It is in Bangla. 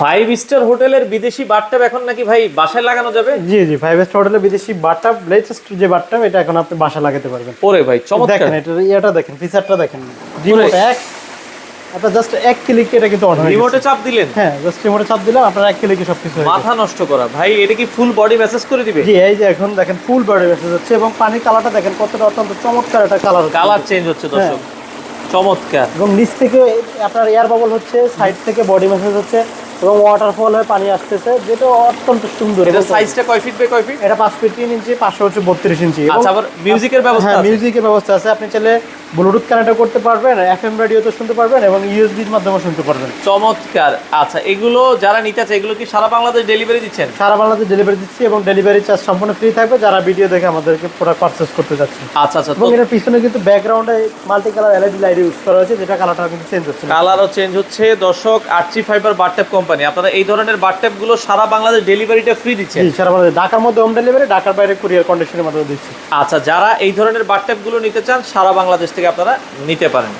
ফাইভ স্টার হোটেলের বিদেশি বাথটাব এখন নাকি ভাই বাসায় লাগানো যাবে? জি জি ফাইভ স্টার হোটেলে বিদেশি বাটাপ লেটেস্ট যে বাটাপ এটা এখন আপনি বাসা লাগাতে পারবেন। ওরে ভাই চমৎকার। দেখেন এটা ইয়েটা দেখেন ফিচারটা দেখেন। রিমোট এক আপনার জাস্ট এক ক্লিক এটা কিন্তু অন হয়ে রিমোটে চাপ দিলেন? হ্যাঁ জাস্ট রিমোটে চাপ দিলাম আপনার এক ক্লিকে সবকিছু হয়ে মাথা নষ্ট করা। ভাই এটা কি ফুল বডি মেসেজ করে দিবে? জি এই যে এখন দেখেন ফুল বডি মেসেজ হচ্ছে এবং পানির কালারটা দেখেন কতটা অত্যন্ত চমৎকার একটা কালার কালার চেঞ্জ হচ্ছে দর্শক। চমৎকার। এবং নিচ থেকে আপনার এয়ার বাবল হচ্ছে সাইড থেকে বডি মেসেজ হচ্ছে। এবং ওয়াটারফল হয়ে পানি আসতেছে যেটা অত্যন্ত সুন্দর। এটা সাইজটা কয় ফিট বাই কয় ফিট এটা 5 ফিট 3 ইঞ্চি পাঁচশো হচ্ছে বত্রিশ ইঞ্চি আচ্ছা আবার মিউজিকের ব্যবস্থা হ্যাঁ আছে? মিউজিকের ব্যবস্থা আছে। আপনি চাইলে ব্লুটুথ কানেক্ট করতে পারবেন এফএম রেডিওতে শুনতে পারবেন এবং ইউএসবির মাধ্যমে শুনতে পারবেন। চমৎকার। আচ্ছা এগুলো যারা নিতে চায় এগুলো কি সারা বাংলাদেশ ডেলিভারি দিচ্ছেন? সারা বাংলাদেশ ডেলিভারি দিচ্ছি এবং ডেলিভারি চার্জ সম্পূর্ণ ফ্রি থাকবে যারা ভিডিও দেখে আমাদেরকে প্রোডাক্ট পারচেস করতে যাচ্ছে। আচ্ছা আচ্ছা এবং এটার পিছনে কিন্তু ব্যাকগ্রাউন্ডে multi colour LED light use করা হয়েছে যেটা কালারটা কিন্তু চেঞ্জ হচ্ছে। কালারও চেঞ্জ হচ্ছে। দর্শক আরচি ফাইবার বারট্যাপ কোম্পানি আপনারা এই ধরনের বারট্যাপগুলো সারা বাংলাদেশ ডেলিভারিটা ফ্রি দিচ্ছেন? জি সারা বাংলাদেশ। ঢাকার মধ্যে হোম ডেলিভারি ঢাকার বাইরে কুরিয়ার কন্ডিশনের মাধ্যমে দিচ্ছি। আচ্ছা যারা এই ধরনের বারট্যাপগুলো নিতে চান সারা বাংলাদেশ থেকে আপনারা নিতে পারেন।